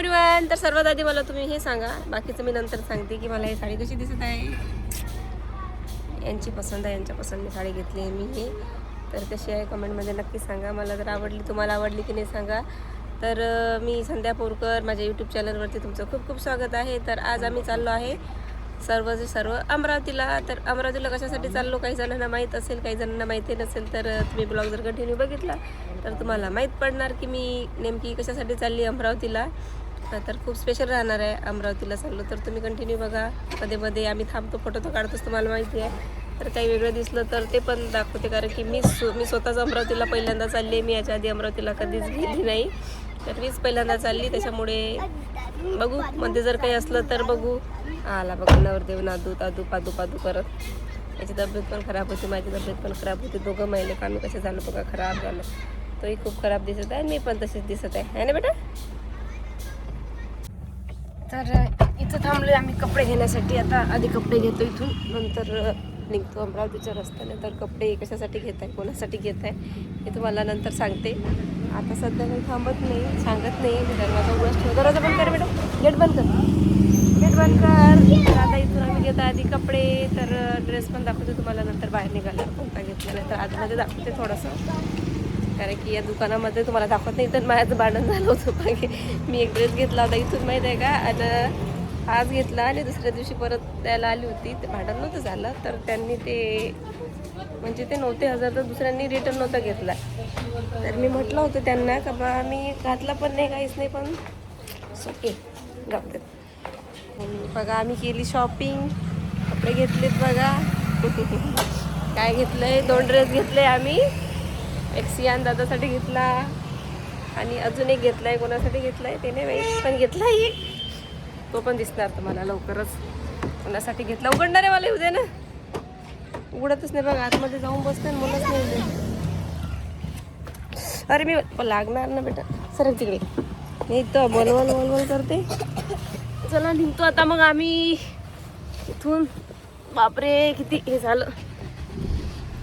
Everyone तर सर्वात आधी मला तुम्ही हे सांगा. बाकीचं मी नंतर सांगते की मला ही साडी कशी दिसत आहे. यांची पसंत आहे यांच्या पसंतने साडी घेतली आहे मी ही. तर कशी आहे कमेंटमध्ये नक्की सांगा. मला जर आवडली तुम्हाला आवडली की नाही सांगा. तर मी संध्या पोरकर माझ्या यूट्यूब चॅनलवरती तुमचं खूप खूप स्वागत आहे. तर आज आम्ही चाललो आहे सर्व जे सर्व अमरावतीला. तर अमरावतीला कशासाठी चाललो काही जणांना माहीत असेल काही जणांना माहिती नसेल तर तुम्ही ब्लॉग जर कंटिन्यू बघितला तर तुम्हाला माहीत पडणार की मी नेमकी कशासाठी चालली अमरावतीला. अं, तर खूप स्पेशल राहणार आहे अमरावतीला चाललो तर. तुम्ही कंटिन्यू बघा. मध्ये मध्ये आम्ही थांबतो फोटो तर काढतोच तुम्हाला माहिती आहे. तर काही वेगळं दिसलं तर ते पण दाखवते कारण की मी स्व मी स्वतःच अमरावतीला पहिल्यांदा चालली आहे. मी याच्या आधी अमरावतीला कधीच गेली नाही. तर मीच पहिल्यांदा चालली त्याच्यामुळे बघू. मध्ये जर काही असलं तर बघू. आला बघा नवरदेव नादू तादू पादू पादू करत याची तब्येत पण खराब होती माझी तब्येत पण खराब होती. दोघं महिने कामी कसे झालं बघा खराब झालं. तोही खूप खराब दिसत आहे मी पण तशीच दिसत आहे. ना बेटा? तर इथं थांबलोय आम्ही कपडे घेण्यासाठी. आता आधी कपडे घेतो इथून. नंतर निघतो अमरावतीच्या रस्त्याने. तर कपडे कशासाठी घेत आहे कोणासाठी घेत आहे हे तुम्हाला नंतर सांगते. आता सध्या मी थांबत नाही सांगत नाही. मी दरवाजा उघडच ठेव दरवाजा बंद कर मॅडम गेट बंद कर. गेट बंद कर. आता इथून आम्ही घेतो आधी कपडे. तर ड्रेस पण दाखवते तुम्हाला. नंतर बाहेर निघाल्यावर कोणता घेतला नाही तर आतमध्ये दाखवते थोडंसं. कारण की या दुकानामध्ये तुम्हाला दाखवत नाही तर माझं भांडण झालं होतं. मागे मी एक ड्रेस घेतला होता इथून माहीत आहे का? आणि आज घेतला आणि दुसऱ्या दिवशी परत द्यायला आली होती. ते भांडण नव्हतं झालं तर त्यांनी ते म्हणजे ते नव्हते हजार तर दुसऱ्यांनी रिटर्न नव्हता घेतला. तर मी म्हटलं होतं त्यांना का बा मी घातला पण नाही काहीच नाही पण ओके जाऊ देत बघा आम्ही केली शॉपिंग कपडे घेतलेत बघा. काय घेतलंय? दोन ड्रेस घेतले आम्ही. एक सियान दादासाठी घेतला आणि अजून एक आहे कोणासाठी घेतलाय ते नाही माहीत पण घेतला एक. तो पण दिसणार तुम्हाला लवकरच. कोणासाठी घेतला? उघडणार आहे मला उद्या ना. उघडतच नाही बघा आतमध्ये जाऊन बसते आणि मुलंच नाही अरे मी पण लागणार ना बेटा. सर तिकडे. मी तर बोलवल बोलवल करते. चला निघतो आता मग आम्ही. इथून. बापरे किती हे झालं.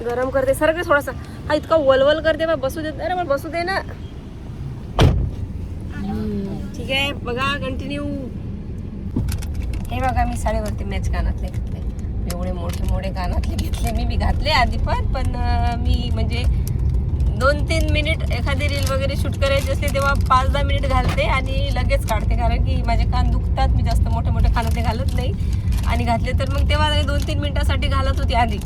गरम करते. सर थोडासा. हा इतका वलवल करते मग बसू देत अरे मग बसू दे ना. ठीक आहे बघा कंटिन्यू हे बघा मी साडेवरती मॅच कानातले घेतले. एवढे मोठे मोठे कानातले घेतले. मी मी घातले आधी पण पण मी म्हणजे दोन तीन मिनिट एखादी रील वगैरे शूट करायची असते तेव्हा पाच दहा मिनिट घालते आणि लगेच काढते. कारण की माझे कान दुखतात. मी जास्त मोठे मोठे कानातले घालत नाही. आणि घातले तर मग तेव्हा दोन तीन मिनिटासाठी घालत होती आधी.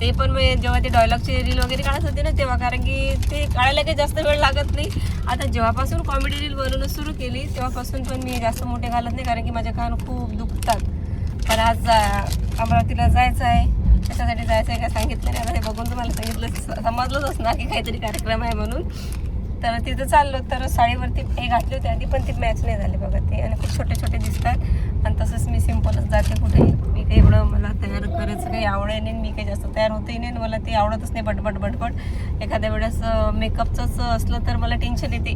ते पण मी जेव्हा ते डायलॉगचे रील वगैरे काढत होते ना तेव्हा कारण की ते काढायला काही जास्त वेळ लागत नाही. आता जेव्हापासून कॉमेडी रील बनवणं सुरू केली तेव्हापासून पण मी जास्त मोठे घालत नाही कारण की माझे कान खूप दुखतात. पण आज अमरावतीला जायचं आहे. त्याच्यासाठी जायचं आहे काय सांगितलं नाही आता हे बघून तुम्हाला सांगितलं समजलंच असणार की काहीतरी कार्यक्रम आहे म्हणून. तर तिथं चाललो तर साडीवरती हे घातले होते आधी पण ती मॅच नाही झाले बघा ते. आणि खूप छोटे छोटे दिसतात. आणि तसंच मी सिम्पलच जाते कुठे मी काही एवढं मला नाही मी काही जास्त तयार होतही नाही आणि मला ते आवडतच नाही बटबट बटबट एखाद्या वेळेस मेकअपचंच असलं तर मला टेन्शन येते.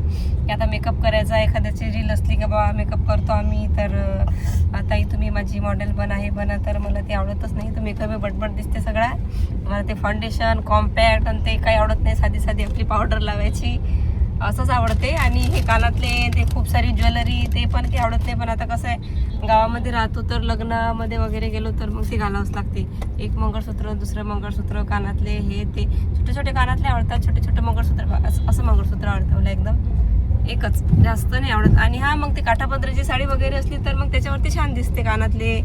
की आता मेकअप करायचा एखाद्याची रील असली का बा मेकअप करतो आम्ही तर आताही तुम्ही माझी मॉडेल बना आहे बना तर मला ते आवडतच नाही. तर मेकअप बटबट दिसते सगळा मला ते फाउंडेशन कॉम्पॅक्ट आणि ते काही आवडत नाही. साधी साधी आपली पावडर लावायची. असंच आवडते. आणि हे कानातले ते खूप सारी ज्वेलरी ते पण ते आवडत नाही. पण आता कसं आहे गावामध्ये राहतो तर लग्नामध्ये वगैरे गेलो तर मग ते घालावंच लागते. एक मंगळसूत्र दुसरं मंगळसूत्र कानातले हे ते. छोटे छोटे कानातले आवडतात छोटे छोटे मंगळसूत्र असं असं मंगळसूत्र आवडतं मला एकदम. एकच. जास्त नाही आवडत. आणि हा मग ते काठापदराची साडी वगैरे असली तर मग त्याच्यावरती छान दिसते कानातले.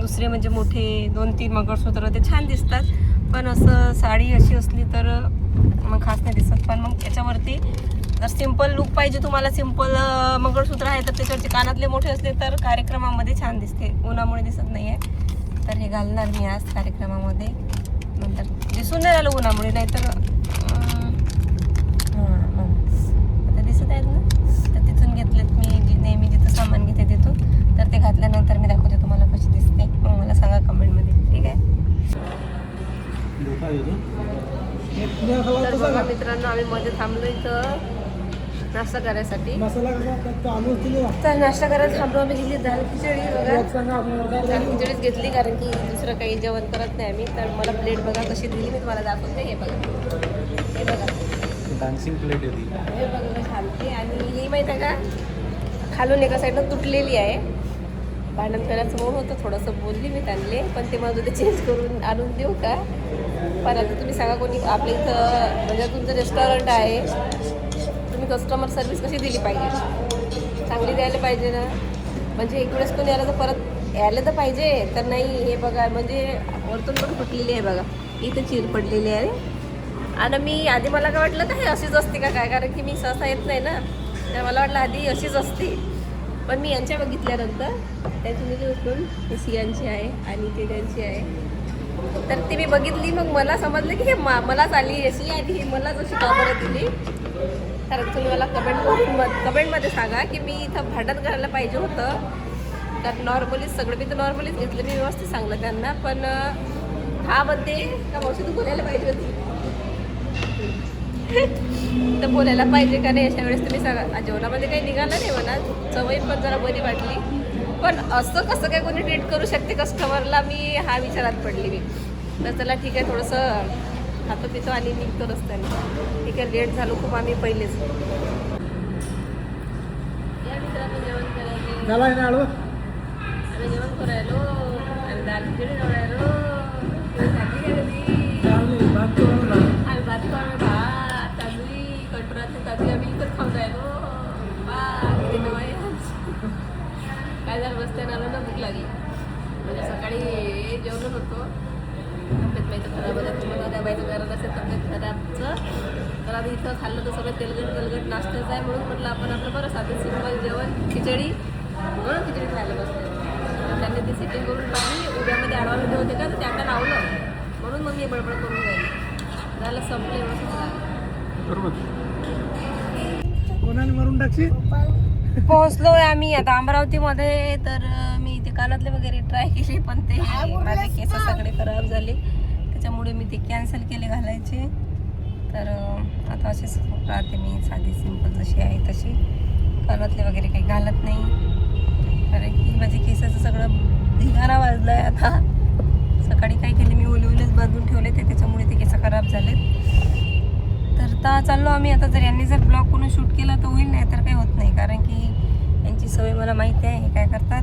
दुसरे म्हणजे मोठे दोन तीन मंगळसूत्र ते छान दिसतात. पण असं साडी अशी असली तर मग खास नाही दिसत. पण मग त्याच्यावरती जर सिंपल लुक पाहिजे तुम्हाला सिंपल मंगळसूत्र आहे तर त्याच्यावरचे कानातले मोठे असले तर कार्यक्रमामध्ये छान दिसते. उन्हामुळे दिसत नाही आहे तर हे घालणार मी आज कार्यक्रमामध्ये. नंतर दिसून नाही राहिलं उन्हामुळे नाहीतर अं, हां, मग. आता दिसत आहेत ना तर तिथून घेतलेत मी जे नेहमी जिथं सामान घेते तिथून तर ते घातल्यानंतर मी दाखवते तुम्हाला कशी दिसते मग मला सांगा कमेंटमध्ये ठीक आहे तर बघा मित्रांनो आम्ही मध्ये थांबलो इथं नाश्ता करायसाठी. तर नाश्ता करायला थांबलो आम्ही घेतली दाल खिचडी बघा. दाल खिचडीच घेतली कारण की दुसरं काही जेवण करत नाही आम्ही. तर मला प्लेट बघा कशी दिली मी तुम्हाला दाखवते. हे बघा. हे बघा. डान्सिंग प्लेट होती हे बघा आलती आणि ही माहीत आहे का? खालून एका साईडनं तुटलेली आहे. भांडण करायचं म्हणून होतं थोडंसं बोलली मी त्यांना. पण ते माझं ते चेंज करून आणून देऊ का? पण आता तुम्ही सांगा कोणी आपल्या इथं म्हणजे तुमचं रेस्टॉरंट आहे. तुम्ही कस्टमर सर्व्हिस कशी दिली पाहिजे? चांगली द्यायला पाहिजे ना? म्हणजे एक वेळेस कोणी आलं तर परत यायला तर पाहिजे तर नाही हे बघा. म्हणजे वरतून पण फुटलेली आहे बघा. इथं चिर पडलेली आहे. आणि मी आधी मला काय वाटलं तर हे अशीच असते का काय? कारण की मी सहसा येत नाही ना. तर मला वाटलं आधी अशीच असते. पण मी यांच्या बघितल्यानंतर त्याची मुली उचलून ही सियांची आहे आणि ते त्यांची आहे. तर ती मी बघितली. मग मला समजलं की हे मा मलाच आली अशी आणि ही मलाच अशी का दिली. तर तुम्ही मला कमेंट कमेंटमध्ये सांगा की मी इथं भांडण करायला पाहिजे होतं. तर नॉर्मलीच सगळं मी तर नॉर्मलीच घेतलं मी व्यवस्थित सांगलं त्यांना. पण हा म्हणते का मावशी तू बोलायला पाहिजे होती? तर बोलायला पाहिजे का नाही अशा वेळेस तुम्ही सांगा. जेवणामध्ये काही निघालं नाही म्हणा चवई पण जरा बरी वाटली. पण असं कसं काय कोणी ट्रीट करू शकते कस्टमरला मी हा विचारात पडली मी. तर चला ठीक आहे थोडंसं खातो पितो आणि निघतो रस्त्याने. ठीक आहे लेट झालो खूप आम्ही पहिलेच. झाला ना आडवं आम्ही जेवण करायलो. आम्ही दाल खिचडी करायलो भात करून भात तांदळी कटोराची तांदळी खाऊन राहिलो. काय झालं रस्त्यानं आलो ना भूक लागली. म्हणजे सकाळी जेवलो होतो तब्येत माहिती खराब होत्या तुम्हाला त्या बाईचं घरात असेल तब्येत खराबचं. तर आम्ही इथं खाल्लं तर सगळं तेलगट तेलगट नाश्त्याचं आहे म्हणून म्हटलं आपण आपलं बरं साधं सिंपल जेवण खिचडी. म्हणून खिचडी खायला बसले. तर त्यांनी ती सेटिंग करून टाकली उद्यामध्ये आडवामध्ये होते का तर त्यांना लावलं. म्हणून मग मी बडबड करून राहिली. झालं संपलं व्यवस्थित झालं. कोणाने मारून टाकशी पोहोचलोय आम्ही आता अमरावतीमध्ये तर मी ते कानातले वगैरे ट्राय केले पण ते माझे केस सगळे खराब झाले. त्याच्यामुळे मी ते कॅन्सल केले घालायचे. तर आता असेच राहते मी साधी सिंपल जशी आहे तशी. कानातले वगैरे काही घालत नाही. कारण की माझ्या केसाचं सगळं धिगाणा वाजलं आहे आता. सकाळी काय केले मी ओले ओलेच बांधून ठेवले ते त्याच्यामुळे ते केस खराब झालेत. तर आता चाललो आम्ही आता जर यांनी जर ब्लॉग कोणी शूट केला तर होईल नाही तर काही होत नाही. कारण की यांची सवय मला माहिती आहे हे काय करतात.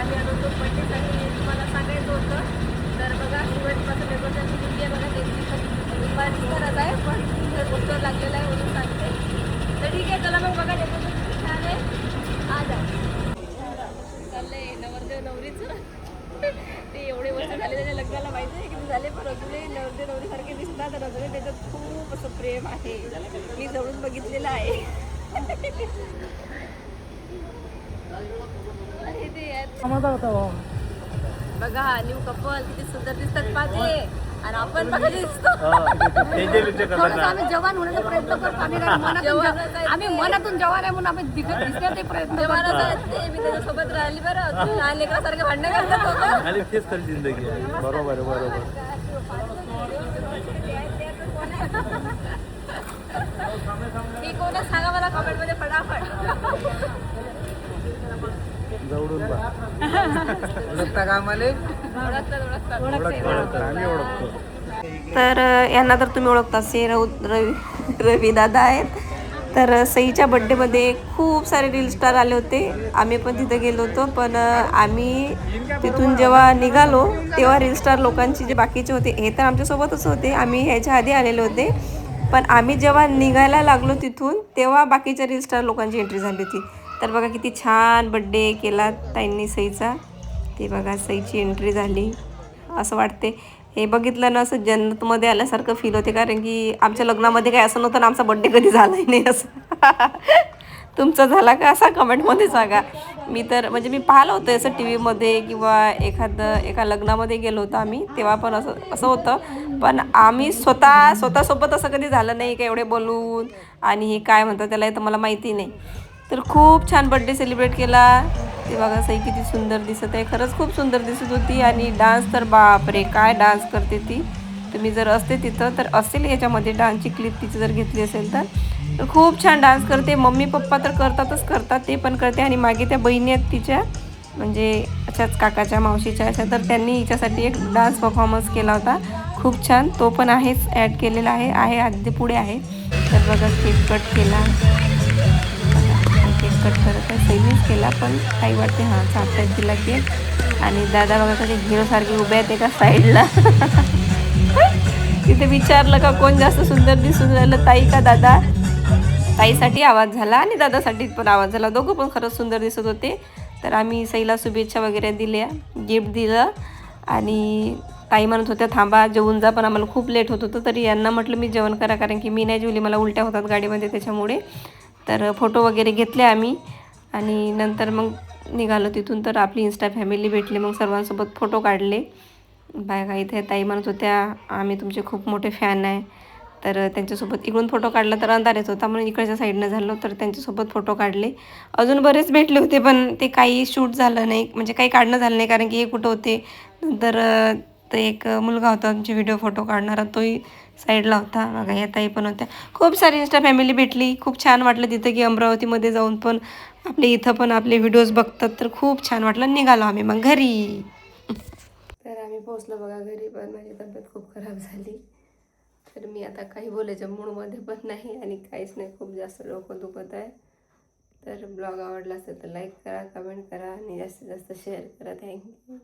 आम्ही आलो तो बर्थडेसाठी तुम्हाला सांगायचं होतं. तर बघा शिवाजीपासून डेकोरेशनची मुलगी आहे बघा त्यांची दुपारी करत आहे पण जर पोस्टर लागलेला आहे म्हणून सांगते. तर ठीक आहे चला मग बघा डेकोरेशन छान आहे. आज आहे चाललंय नवरदेव नवरीचं. ते एवढे वर्ष झाले त्याच्या लग्नाला माहिती आहे किती झाले पण अजूनही नवरदेव नवरीसारखे दिसतात आणि अजूनही त्याच्यात खूप असं प्रेम आहे. मी जवळून बघितलेलं आहे अरे ते आहेत. कामाचा होता भाऊ बघा न्यू कपल किती सुंदर दिसतात पाहते आणि आपण बघा दिसतो. थोडंसं आम्ही जवान होण्याचा प्रयत्न करतो. आम्ही मनातून जवान आम्ही मनातून जवान आहे म्हणून आम्ही दिसत दिसण्याचा प्रयत्न असं ते. मी त्याच्यासोबत राहिली बरं. अजून लहान लेकरासारखे भांडणं करतात दोघं. आणि तेच तर जिंदगी आहे. बरोबर बरोबर ही कोण आहे सांगा जवळून ओळखता का आम्हाला? आम्ही ओळखतो. तर यांना तर तुम्ही ओळखता से रव रवी दादा आहेत. तर सईच्या बड्डेमध्ये खूप सारे रील स्टार आले होते. आम्ही पण तिथे गेलो होतो पण आम्ही तिथून जेव्हा निघालो तेव्हा रील स्टार लोकांचे जे बाकीचे होते हे तर आमच्यासोबतच होते. आम्ही ह्याच्या आधी आलेले होते. पण आम्ही जेव्हा निघायला लागलो तिथून तेव्हा बाकीच्या रील स्टार लोकांची एंट्री झाली होती. तर बघा किती छान बड्डे केला ताईंनी सईचा. ते बघा सईची एंट्री झाली. असं वाटते. हे बघितलं ना असं जन्नतमध्ये आल्यासारखं फील होते. कारण की आमच्या लग्नामध्ये काय असं नव्हतं ना आमचा बड्डे कधी झालाही नाही असं. तुमचा झाला का असा कमेंटमध्ये सांगा. मी तर म्हणजे मी पाहिलं होतं असं टी व्हीमध्ये किंवा एखादं एका लग्नामध्ये गेलो होतो आम्ही तेव्हा पण असं असं होतं. पण आम्ही स्वतः स्वतःसोबत असं कधी झालं नाही का एवढे बोलून. आणि हे काय म्हणतात त्याला तर मला माहिती नाही. तर खूप छान बड्डे सेलिब्रेट केला. ते बघा सई किती सुंदर दिसत आहे. खरंच खूप सुंदर दिसत होती आणि डान्स तर बापरे काय डान्स करते ती. तुम्ही जर असते तिथं तर असेल याच्यामध्ये डान्सची क्लिप तिची जर घेतली असेल तर. खूप छान डान्स करते. मम्मी पप्पा तर करतातच करतात ते पण करते. आणि मागे त्या बहिणी आहेत तिच्या म्हणजे अशाच काकाच्या मावशीच्या अशा. तर त्यांनी हिच्यासाठी एक डान्स परफॉर्मन्स केला होता. खूप छान. तो पण आहेच ॲड केलेला आहे. आहे अगदी पुढे आहे. तर बघा केक कट केला. कट करत आहे. सैनीच केला पण काही वाटते हां चालतात तिला की आणि दादा बघा कधी हिरोसारखे उभे आहेत एका साईडला तिथे विचारलं का कोण जास्त सुंदर दिसून राहिलं ताई का दादा? ताईसाठी आवाज झाला आणि दादासाठी पण आवाज झाला. दोघं पण खरंच सुंदर दिसत होते. तर आम्ही सईला शुभेच्छा वगैरे दिल्या गिफ्ट दिलं. आणि ताई म्हणत होत्या थांबा जेवून जा पण आम्हाला खूप लेट होत होतं. तरी यांना म्हटलं मी जेवण करा कारण की मी नाही जेवली मला उलट्या होतात गाडीमध्ये त्याच्यामुळे. तर फोटो वगैरे घेतले आम्ही. आणि नंतर मग निघालो तिथून तर आपली इन्स्टा फॅमिली भेटली. मग सर्वांसोबत फोटो काढले. बाय इथे ताई म्हणत होत्या आम्ही तुमचे खूप मोठे फॅन आहे. तर त्यांच्यासोबत इकडून फोटो काढला तर अंधार येत होता. म्हणून इकडच्या साईडनं झालो तर त्यांच्यासोबत फोटो काढले. अजून बरेच भेटले होते पण ते काही शूट झालं नाही. म्हणजे काही काढणं झालं नाही कारण की हे कुठं होते. नंतर तर एक मुलगा होता आमचे व्हिडिओ फोटो काढणारा तोही साईडला होता. बघा या ताई पण होत्या. खूप सारी इंस्टा फॅमिली भेटली. खूप छान वाटलं तिथं की अमरावतीमध्ये जाऊन पण आपले इथं पण आपले व्हिडिओज बघतात. तर खूप छान वाटलं. निघालो आम्ही मग घरी. तर आम्ही पोहोचलो बघा घरी पण. माझी तब्येत खूप खराब झाली. तर मी आता काही बोलायच्या मूडमध्ये पण नाही आणि काहीच नाही. खूप जास्त डोकं दुखत आहे. तर ब्लॉग आवडला असेल तर लाईक करा कमेंट करा आणि जास्तीत जास्त शेअर करा. थँक्यू